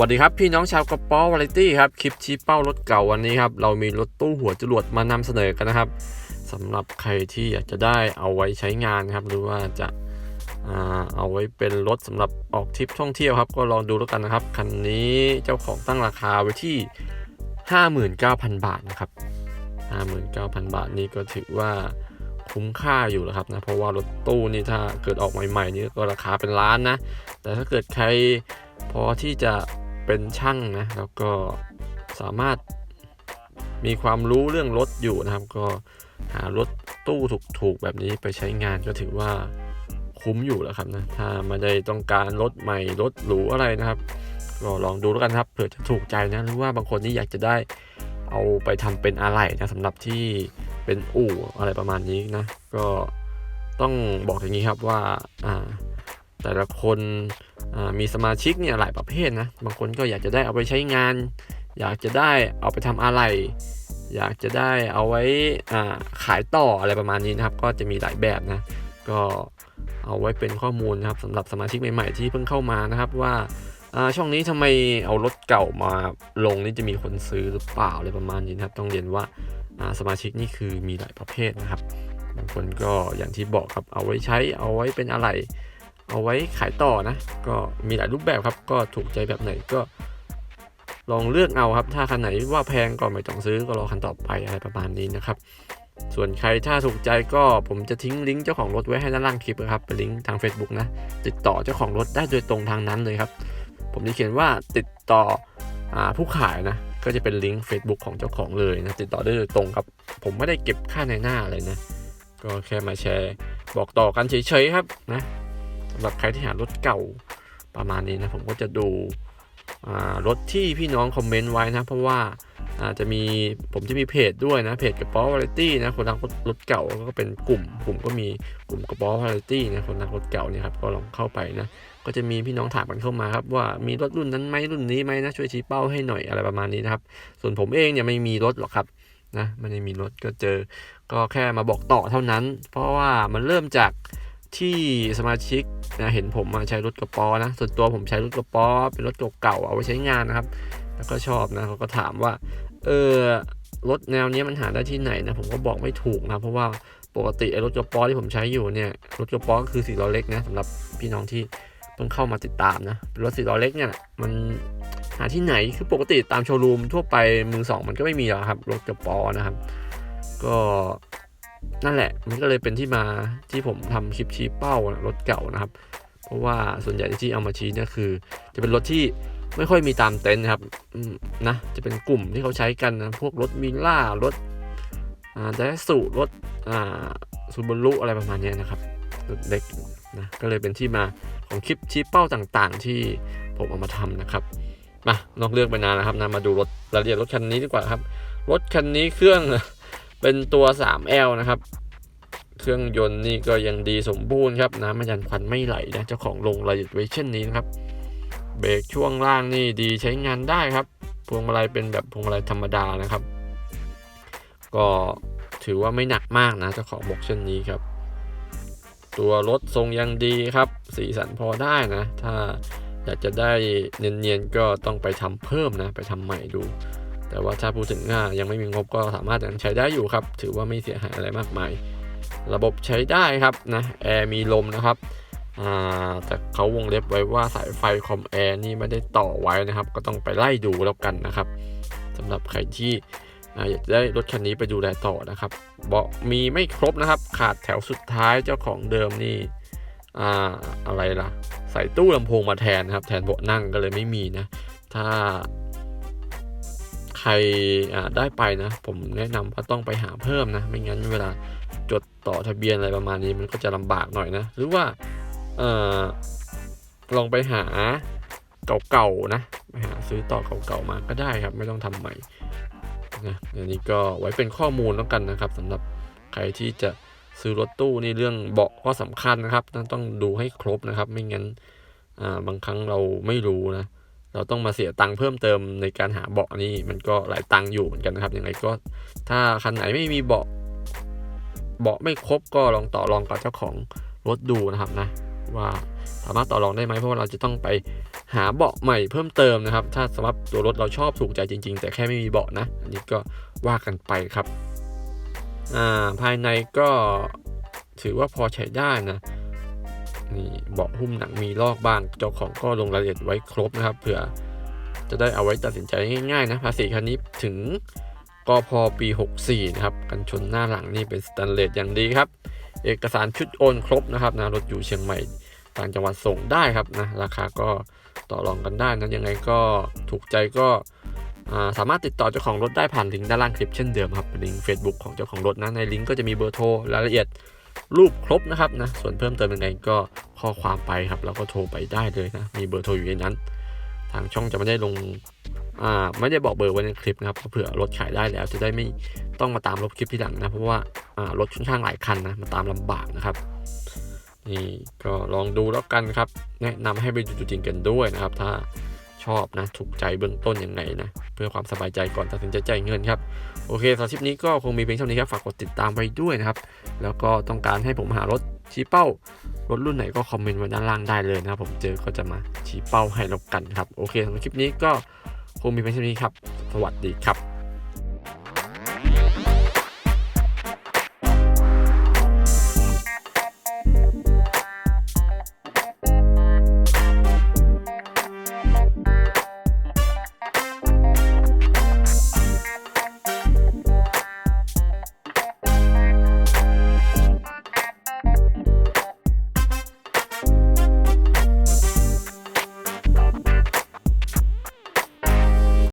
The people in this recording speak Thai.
วัสดีครับ พี่น้องชาวกระป๋อวาไรตี้ครับ คลิปชี้เป้ารถเก่าวันนี้ครับ เรามีรถตู้หัวจรวดมานำเสนอกันนะครับสำหรับใครที่อยากจะได้เอาไว้ใช้งานครับ หรือว่าจะเอาไว้เป็นรถสำหรับออกทริปท่องเที่ยวครับ ก็ลองดูแล้วกันนะครับ คันนี้เจ้าของตั้งราคาไว้ที่ 59,000 บาทนะครับ 59,000 บาทนี่ก็ถือว่าคุ้มค่าอยู่แล้วครับนะ เพราะว่ารถตู้นี่ถ้าเกิดออกใหม่ๆนี่ก็ราคาเป็นล้านนะ แต่ถ้าเกิดใครพอที่จะ เป็นช่างนะแล้วก็สามารถมีความรู้เรื่องรถอยู่นะครับ ก็หารถตู้ถูกๆแบบนี้ไปใช้งานก็ถือว่าคุ้มอยู่แล้วครับนะถ้าไม่ได้ต้องการรถใหม่รถหรูอะไรนะครับก็ลองดูแล้วกันครับเผื่อจะถูกใจนะหรือว่าบางคนนี่อยากจะได้เอาไปทำเป็นอะไรนะสำหรับที่เป็นอู่อะไรประมาณนี้นะ ก็ต้องบอกอย่างนี้ครับว่าอ่า แต่ละคนมีสมาชิกเนี่ยหลายประเภทนะบางคนก็อยากจะได้เอาไปใช้งาน อยากจะได้เอาไปทำอะไร อยากจะได้เอาไว้ขายต่ออะไรประมาณนี้นะครับ ก็จะมีหลายแบบนะก็เอาไว้เป็นข้อมูลนะครับสำหรับสมาชิกใหม่ๆที่เพิ่งเข้ามานะครับว่าช่องนี้ทำไมเอารถเก่ามาลงนี่จะมีคนซื้อหรือเปล่าอะไรประมาณนี้นะครับ ต้องเรียนว่าสมาชิกนี่คือมีหลายประเภทนะครับบางคนก็อย่างที่บอกครับเอาไว้ใช้เอาไว้เป็นอะไร เอาไว้ขายต่อนะ ก็มีหลายรูปแบบครับ ก็ถูกใจแบบไหนก็ลองเลือกเอาครับ ถ้าคันไหนว่าแพงก็ไม่ต้องซื้อก็รอคันต่อไปอะไรประมาณนี้นะครับ ส่วนใครถ้าถูกใจก็ผมจะทิ้งลิงก์เจ้าของรถไว้ให้ด้านล่างคลิปนะครับ เป็นลิงก์ทาง Facebook นะ ติดต่อเจ้าของรถได้โดยตรงทางนั้นเลยครับ ผมจะเขียนว่าติดต่ออผู้ขายนะ ก็จะเป็นลิงก์ Facebook ของเจ้าของเลยนะ ติดต่อได้โดยตรงครับ ผมไม่ได้เก็บค่าในหน้าเลยนะ ก็แค่มาแชร์ บอกต่อกันเฉยๆครับนะ สำหรับใครที่หารถเก่าประมาณนี้นะผมก็จะดูรถที่พี่น้องคอมเมนต์ไว้นะ เพราะว่าอาจะมีผมจะมีเพจด้วยนะเพจกระป๋อวาไรตี้นะคนรักรถเก่าก็เป็นกลุ่มกลุ่มก็มีกลุ่มกระป๋อวาไรตี้นะคนรักรถเก่าเนี่ยครับก็ลองเข้าไปนะ ก็จะมีพี่น้องถามกันเข้ามาครับว่ามีรถรุ่นนั้นไหมรุ่นนี้ไหมนะช่วยชี้เป้าให้หน่อยอะไรประมาณนี้นะครับ ส่วนผมเองเนี่ยไม่มีรถหรอกครับนะไม่ได้มีรถก็เจอ ก็แค่มาบอกต่อเท่านั้น เพราะว่ามันเริ่มจาก ที่สมาชิกนะเห็นผมมาใช้รถกระป๋อนะ ส่วนตัวผมใช้รถกระป๋อเป็นรถเก่าๆเอาไว้ใช้งานนะครับ แล้วก็ชอบนะเขาก็ถามว่า เออรถแนวนี้มันหาได้ที่ไหนนะผมก็บอกไม่ถูกนะเพราะว่าปกติไอ้รถกระป๋อที่ผมใช้อยู่เนี่ยรถกระป๋อก็คือสี่ล้อเล็กนะสำหรับพี่น้องที่เพิ่งเข้ามาติดตามนะรถสี่ล้อเล็กเนี่ยมันหาที่ไหนคือปกติตามโชว์รูมทั่วไปมือสองมันก็ไม่มีหรอกครับรถกระป๋อนะครับ ก็ นั่นแหละ มันก็เลยเป็นที่มาที่ผมทำคลิปชี้เป้ารถเก่านะครับ เพราะว่าส่วนใหญ่ที่เอามาชี้เนี่ยคือ จะเป็นรถที่ไม่ค่อยมีตามเต็นท์ครับนะ จะเป็นกลุ่มที่เขาใช้กันนะ พวกรถมิล่ารถอ่าไดสูรถอ่าซูบารุอะไรประมาณนี้นะครับรถเล็กนะ ก็เลยเป็นที่มาของคลิปชี้เป้าต่างๆ ที่ผมเอามาทำนะครับ มานอกเรื่องไปนานนะครับนะมาดูรถรายละเอียดรถคันนี้ดีกว่าครับ รถคันนี้เครื่อง เป็นตัว 3L นะครับ เครื่องยนต์นี่ก็ยังดีสมบูรณ์ครับ น้ำมันยันควันไม่ไหลนะ เจ้าของลงรายละเอียดไว้เช่นนี้นะครับ เบรกช่วงล่างนี่ดีใช้งานได้ครับ พวงมาลัยเป็นแบบพวงมาลัยธรรมดานะครับ ก็ถือว่าไม่หนักมากนะเจ้าของบอกเช่นนี้ครับ ตัวรถทรงยังดีครับ สีสันพอได้นะ ถ้าอยากจะได้เนียนๆก็ต้องไปทำเพิ่มนะ ไปทำใหม่ดู แต่ว่าถ้าพูดถึงง่ายังไม่มีงบก็สามารถยังใช้ได้อยู่ครับ ถือว่าไม่เสียหายอะไรมากมาย ระบบใช้ได้ครับนะแอร์มีลมนะครับแต่เขาวงเล็บไว้ว่าสายไฟคอมแอร์นี่ไม่ได้ต่อไว้นะครับ ก็ต้องไปไล่ดูแล้วกันนะครับสำหรับใครที่อยากได้รถคันนี้ไปดูแลต่อนะครับเบาะมีไม่ครบนะครับ ขาดแถวสุดท้ายเจ้าของเดิมนี่อ่าอะไรล่ะ ใส่ตู้ลำโพงมาแทนนะครับ แทนเบาะนั่งก็เลยไม่มีนะ ถ้า รได้ไปนะ ผมแนะนำว่าต้องไปหาเพิ่มนะ ไม่งั้นเวลาจดต่อทะเบียนอะไรประมาณนี้มันก็จะลำบากหน่อยนะ หรือว่าออลองไปหาเก่าๆนะไปหาซื้อต่อเก่าๆมาก็ได้ครับ ไม่ต้องทำใหม่นะอันนี้ก็ไว้เป็นข้อมูลแล้วกันนะครับสำหรับใครที่จะซื้อรถตู้นี่เรื่องเบาะก็สำคัญนะครับต้องดูให้ครบนะครับ ไม่งั้นบางครั้งเราไม่รู้นะ เราต้องมาเสียตังค์เพิ่มเติมในการหาเบาะนี่มันก็หลายตังค์อยู่เหมือนกันนะครับยังไงก็ ถ้าคันไหนไม่มีเบาะเบาะไม่ครบก็ลองต่อรองกับเจ้าของรถดูนะครับนะ ว่าสามารถต่อรองได้ไหมเพราะว่าเราจะต้องไปหาเบาะใหม่เพิ่มเติมนะครับ ถ้าสำหรับตัวรถเราชอบถูกใจจริง ๆ แต่แค่ไม่มีเบาะนะ อันนี้ก็ว่ากันไปครับ อ่าภายในก็ถือว่าพอใช้ได้นะ นี่เบาะหุ้มหนังมีลอกบ้างเจ้าของก็ลงรายละเอียดไว้ครบนะครับเผื่อจะได้เอาไว้ตัดสินใจง่ายๆนะภาษีคันนี้ถึงกพปี 64 นะครับ กันชนหน้าหลังนี่เป็นสแตนเลสอย่างดีครับ เอกสารชุดโอนครบนะครับนะรถอยู่เชียงใหม่ต่างจังหวัดส่งได้ครับนะราคาก็ต่อรองกันได้นะยังไงก็ถูกใจก็าสามารถติดต่อเจ้าของรถได้ผ่านลิงก์ด้านล่างคลิปเช่นเดิมครับลิงก์ Facebook ของเจ้าของรถนะในลิงก์ก็จะมีเบอร์โทรรายละเอียด รูปครบนะครับนะส่วนเพิ่มเติมยังไงก็ข้อความไปครับ แล้วก็โทรไปได้เลยนะ มีเบอร์โทรอยู่ในนั้น ทางช่องจะไม่ได้ลงอ่าไม่ได้บอกเบอร์ไว้ในคลิปนะครับเผื่อรถขายได้แล้วจะได้ไม่ต้องมาตามลบคลิปที่หลังนะ เพราะว่าอ่ารถค่อนข้างหลายคันนะมาตามลำบากนะครับนี่ก็ลองดูแล้วกันครับ แนะนำให้ไปดูจริงกันด้วยนะครับ ถ้า ชอบนะ ถูกใจเบื้องต้นยังไงนะ เพื่อความสบายใจก่อนตัดสินใจจ่ายเงินครับ โอเคสำหรับคลิปนี้ก็คงมีเพียงเท่านี้ครับ ฝากกดติดตามไปด้วยนะครับ แล้วก็ต้องการให้ผมหารถชี้เป้ารถรุ่นไหนก็คอมเมนต์ไว้ด้านล่างได้เลยนะครับผมเจอก็จะมาชี้เป้าให้เรากันครับ โอเคสำหรับคลิปนี้ก็คงมีเพียงเท่านี้ครับ สวัสดีครับ